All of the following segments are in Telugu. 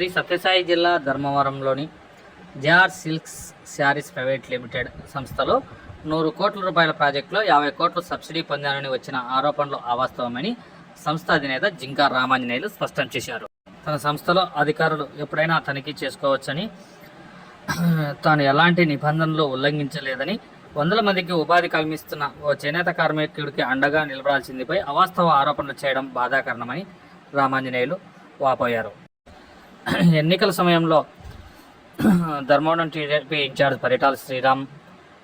శ్రీ సత్యసాయి జిల్లా ధర్మవరంలోని JR silks sarees private limited సంస్థలో నూరు కోట్ల రూపాయల ప్రాజెక్టులో యాభై కోట్లు సబ్సిడీ పొందాలని వచ్చిన ఆరోపణలు అవాస్తవమని సంస్థ అధినేత జింకా రామాంజనేయులు స్పష్టం చేశారు. తన సంస్థలో అధికారులు ఎప్పుడైనా తనిఖీ చేసుకోవచ్చని తాను ఎలాంటి నిబంధనలు ఉల్లంఘించలేదని వందల మందికి ఉపాధి కల్పిస్తున్న ఓ చేనేత కార్మికుడికి అండగా నిలబడాల్సిందిపై అవాస్తవ ఆరోపణలు చేయడం బాధాకరణమని రామాంజనేయులు వాపోయారు. ఎన్నికల సమయంలో ధర్మవరం టీడీపీ ఇన్ఛార్జ్ పరిటాల శ్రీరామ్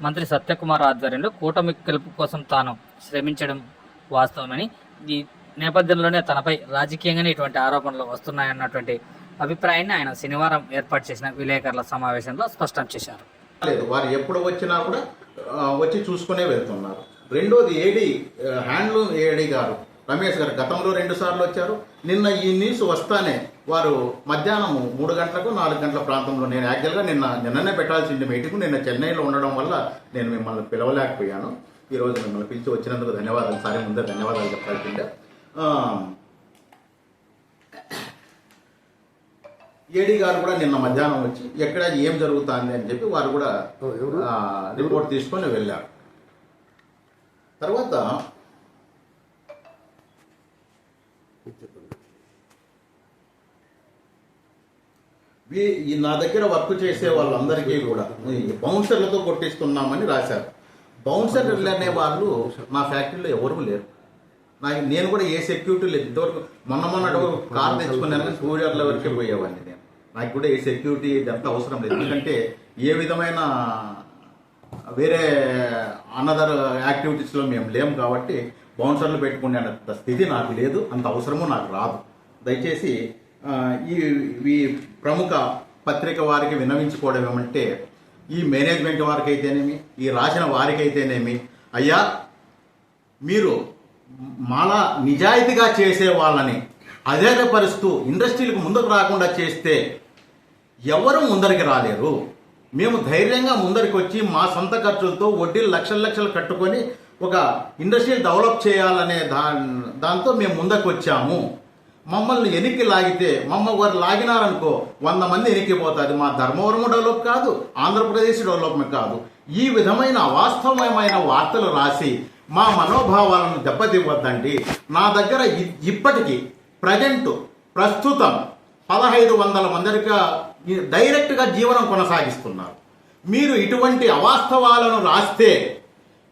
మంత్రి సత్యకుమార్ ఆధ్వర్యంలో కూటమి గెలుపు కోసం తాను శ్రమించడం వాస్తవమని ఈ నేపథ్యంలోనే తనపై రాజకీయంగానే ఇటువంటి ఆరోపణలు వస్తున్నాయన్నటువంటి అభిప్రాయాన్ని ఆయన శనివారం ఏర్పాటు చేసిన విలేకరుల సమావేశంలో స్పష్టం చేశారు. లేదు వారు ఎప్పుడు వచ్చినా కూడా వచ్చి చూసుకునే వెళ్తున్నారు. రెండోది ఏడీ హ్యాండ్లూమ్ ఏడీ గారు రమేష్ గారు గతంలో రెండు సార్లు వచ్చారు. నిన్న ఈ న్యూస్ వస్తానే వారు మధ్యాహ్నం మూడు గంటలకు నాలుగు గంటల ప్రాంతంలో నేను యాక్చువల్గా నిన్న నిన్ననే పెట్టాల్సింది మీటింగ్. నిన్న చెన్నైలో ఉండడం వల్ల నేను మిమ్మల్ని పిలవలేకపోయాను. ఈరోజు మిమ్మల్ని పిలిచి వచ్చినందుకు ధన్యవాదాలు. సారి ముందే ధన్యవాదాలు చెప్పాల్సిందే ఏడీ గారు కూడా నిన్న మధ్యాహ్నం వచ్చి ఎక్కడ ఏం జరుగుతుంది అని చెప్పి వారు కూడా రిపోర్ట్ తీసుకొని వెళ్ళారు. తర్వాత ఈ నా దగ్గర వర్క్ చేసే వాళ్ళందరికీ కూడా ఈ బౌన్సర్లతో కొట్టిస్తున్నామని రాశారు. బౌన్సర్లు అనే వాళ్ళు నా ఫ్యాక్టరీలో ఎవరు లేరు. నాకు నేను కూడా ఏ సెక్యూరిటీ లేదు. ఇంతవరకు మొన్న మొన్న కార్ తెచ్చుకున్నాను కానీ టూ వీలర్ల వరకే పోయేవాడిని నేను. నాకు కూడా ఏ సెక్యూరిటీ ఇదంతా అవసరం లేదు. ఎందుకంటే ఏ విధమైన వేరే అనదర్ యాక్టివిటీస్లో మేము లేము కాబట్టి బౌన్సర్లు పెట్టుకునే అంత స్థితి నాకు లేదు. అంత అవసరము నాకు రాదు. దయచేసి ఈ ఈ ప్రముఖ పత్రిక వారికి విన్నవించుకోవడం ఏమంటే ఈ మేనేజ్మెంట్ వారికి అయితేనేమి ఈ రాసిన వారికైతేనేమి అయ్యా మీరు మాలా నిజాయితీగా చేసే వాళ్ళని అధైర్యపరుస్తూ ఇండస్ట్రీలకు ముందుకు రాకుండా చేస్తే ఎవరు ముందరికి రాలేరు? మేము ధైర్యంగా ముందరికి వచ్చి మా సొంత ఖర్చులతో వడ్డీలు లక్షల లక్షలు కట్టుకొని ఒక ఇండస్ట్రీ డెవలప్ చేయాలనే దా దాంతో మేము ముందకు వచ్చాము మమ్మల్ని ఎనికి లాగితే మమ్మ వారు లాగినారనుకో వంద మంది ఎనికిపోతుంది మా ధర్మవరం డెవలప్ కాదు ఆంధ్రప్రదేశ్ డెవలప్మెంట్ కాదు. ఈ విధమైన అవాస్తవమైన వార్తలు రాసి మా మనోభావాలను దెబ్బతివ్వద్దండి. నా దగ్గర ఇప్పటికీ ప్రజెంట్ ప్రస్తుతం పదహైదు వందల మందిగా డైరెక్ట్గా జీవనం కొనసాగిస్తున్నారు. మీరు ఇటువంటి అవాస్తవాలను రాస్తే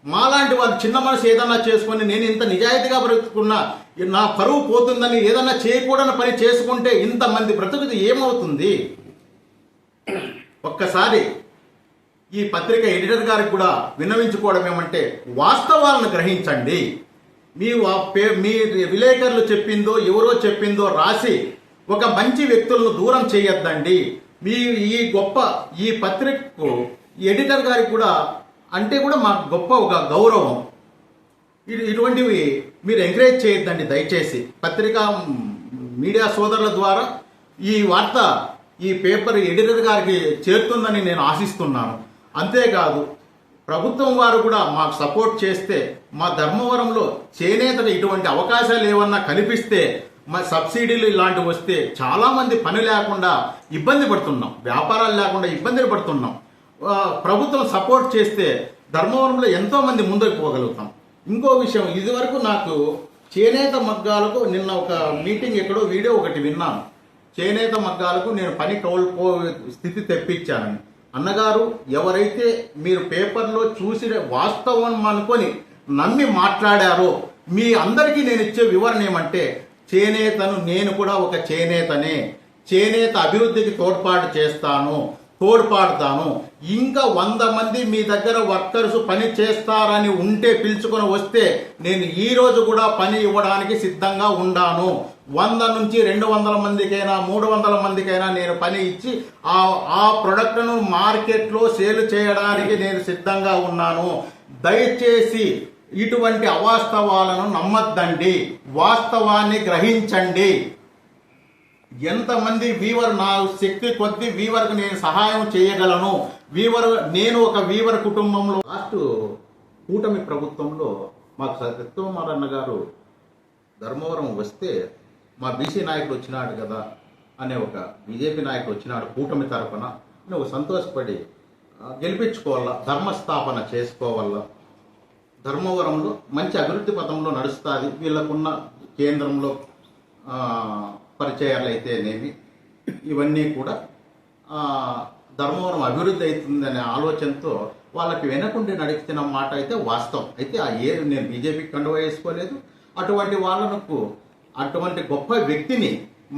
మాలాంటి వాళ్ళు చిన్న మనసు ఏదన్నా చేసుకొని నేను ఇంత నిజాయితీగా బ్రతుకున్నా నా పరువు పోతుందని ఏదన్నా చేయకూడని పని చేసుకుంటే ఇంతమంది బ్రతుకుది ఏమవుతుంది? ఒక్కసారి ఈ పత్రిక ఎడిటర్ గారికి కూడా విన్నవించుకోవడం ఏమంటే వాస్తవాలను గ్రహించండి. మీ పే- మీ విలేకరులు చెప్పిందో ఎవరో చెప్పిందో రాసి ఒక మంచి వ్యక్తులను దూరం చేయొద్దండి. మీ ఈ గొప్ప ఈ పత్రికకు ఎడిటర్ గారికి కూడా అంటే కూడా మాకు గొప్ప ఒక గౌరవం. ఇటువంటివి మీరు ఎంకరేజ్ చేయొద్దండి దయచేసి. పత్రికా మీడియా సోదరుల ద్వారా ఈ వార్త ఈ పేపర్ ఎడిటర్ గారికి చేరుతుందని నేను ఆశిస్తున్నాను. అంతేకాదు ప్రభుత్వం వారు కూడా మాకు సపోర్ట్ చేస్తే మా ధర్మవరంలో చేనేతలు ఇటువంటి అవకాశాలు ఏమన్నా కనిపిస్తే మా సబ్సిడీలు ఇలాంటివి వస్తే చాలామంది పని లేకుండా ఇబ్బంది పడుతున్నాం. వ్యాపారాలు లేకుండా ఇబ్బందులు పడుతున్నాం. ప్రభుత్వం సపోర్ట్ చేస్తే ధర్మవరంలో ఎంతోమంది ముందుకు పోగలుగుతాం. ఇంకో విషయం ఇదివరకు నాకు చేనేత మగ్గాలకు నిన్న ఒక మీటింగ్ ఎక్కడో వీడియో ఒకటి విన్నాను. చేనేత మగ్గాలకు నేను పని కోల్పో స్థితి తెప్పించానని. అన్నగారు ఎవరైతే మీరు పేపర్లో చూసిన వాస్తవం అనుకొని నమ్మి మాట్లాడారో మీ అందరికీ నేను ఇచ్చే వివరణ ఏమంటే చేనేతను నేను కూడా ఒక చేనేతనే. చేనేత అభివృద్ధికి తోడ్పాటు చేస్తాను. తోడ్పాడతాను ఇంకా వంద మంది మీ దగ్గర వర్కర్స్ పని చేస్తారని ఉంటే పిలుచుకొని వస్తే నేను ఈరోజు కూడా పని ఇవ్వడానికి సిద్ధంగా ఉండాను. వంద నుంచి రెండు వందల మందికైనా మూడు వందల మందికైనా నేను పని ఇచ్చి ఆ ఆ ప్రొడక్ట్ను మార్కెట్లో సేల్ చేయడానికి నేను సిద్ధంగా ఉన్నాను. దయచేసి ఇటువంటి అవాస్తవాలను నమ్మద్దండి. వాస్తవాన్ని గ్రహించండి. ఎంతమంది వీవర్ నా శక్తి కొద్ది వీవర్కి నేను సహాయం చేయగలను? వీవర్ నేను ఒక వీవర్ కుటుంబంలో లాస్ట్ కూటమి ప్రభుత్వంలో మాకు సత్యకుమార్ గారు ధర్మవరం వస్తే మా బీసీ నాయకుడు వచ్చినాడు కదా అనే ఒక బీజేపీ నాయకుడు వచ్చినాడు కూటమి తరఫున నువ్వు సంతోషపడి గెలిపించుకోవాల గెలిపించుకోవాలా ధర్మస్థాపన చేసుకోవాలా? ధర్మవరంలో మంచి అభివృద్ధి పథంలో నడుస్తుంది. వీళ్ళకున్న కేంద్రంలో పరిచయాలు అయితేనేమి ఇవన్నీ కూడా ధర్మవరం అభివృద్ధి అవుతుందనే ఆలోచనతో వాళ్ళకి వెనకుండి నడుస్తున్న మాట అయితే వాస్తవం. అయితే ఆ ఏ నేను బీజేపీకి కండువా వేసుకోలేదు. అటువంటి వాళ్ళకు అటువంటి గొప్ప వ్యక్తిని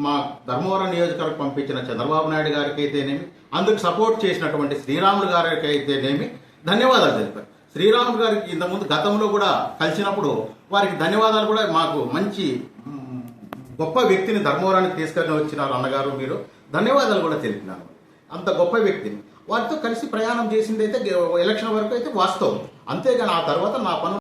మా ధర్మవరం నియోజకవర్గం పంపించిన చంద్రబాబు నాయుడు గారికి అయితేనేమి అందుకు సపోర్ట్ చేసినటువంటి శ్రీరాములు గారికి అయితేనేమి ధన్యవాదాలు తెలిపారు. శ్రీరాములు గారికి ఇంతకుముందు గతంలో కూడా కలిసినప్పుడు వారికి ధన్యవాదాలు కూడా మాకు మంచి గొప్ప వ్యక్తిని ధర్మవరానికి తీసుకొని వచ్చినారు అన్నగారు మీరు. ధన్యవాదాలు కూడా తెలిపినారు అంత గొప్ప వ్యక్తిని. వారితో కలిసి ప్రయాణం చేసింది అయితే ఎలక్షన్ వరకు అయితే వాస్తవం. అంతేగాని ఆ తర్వాత నా పనులు